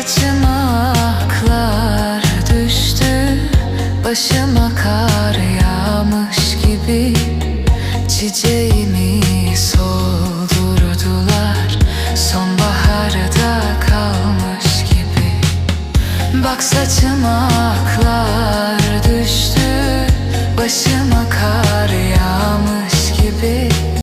Saçımaklar düştü Başıma kar yağmış gibi. Çiçeğimi soldurdular Sonbaharda kalmış gibi. Bak saçımaklar düştü Başıma kar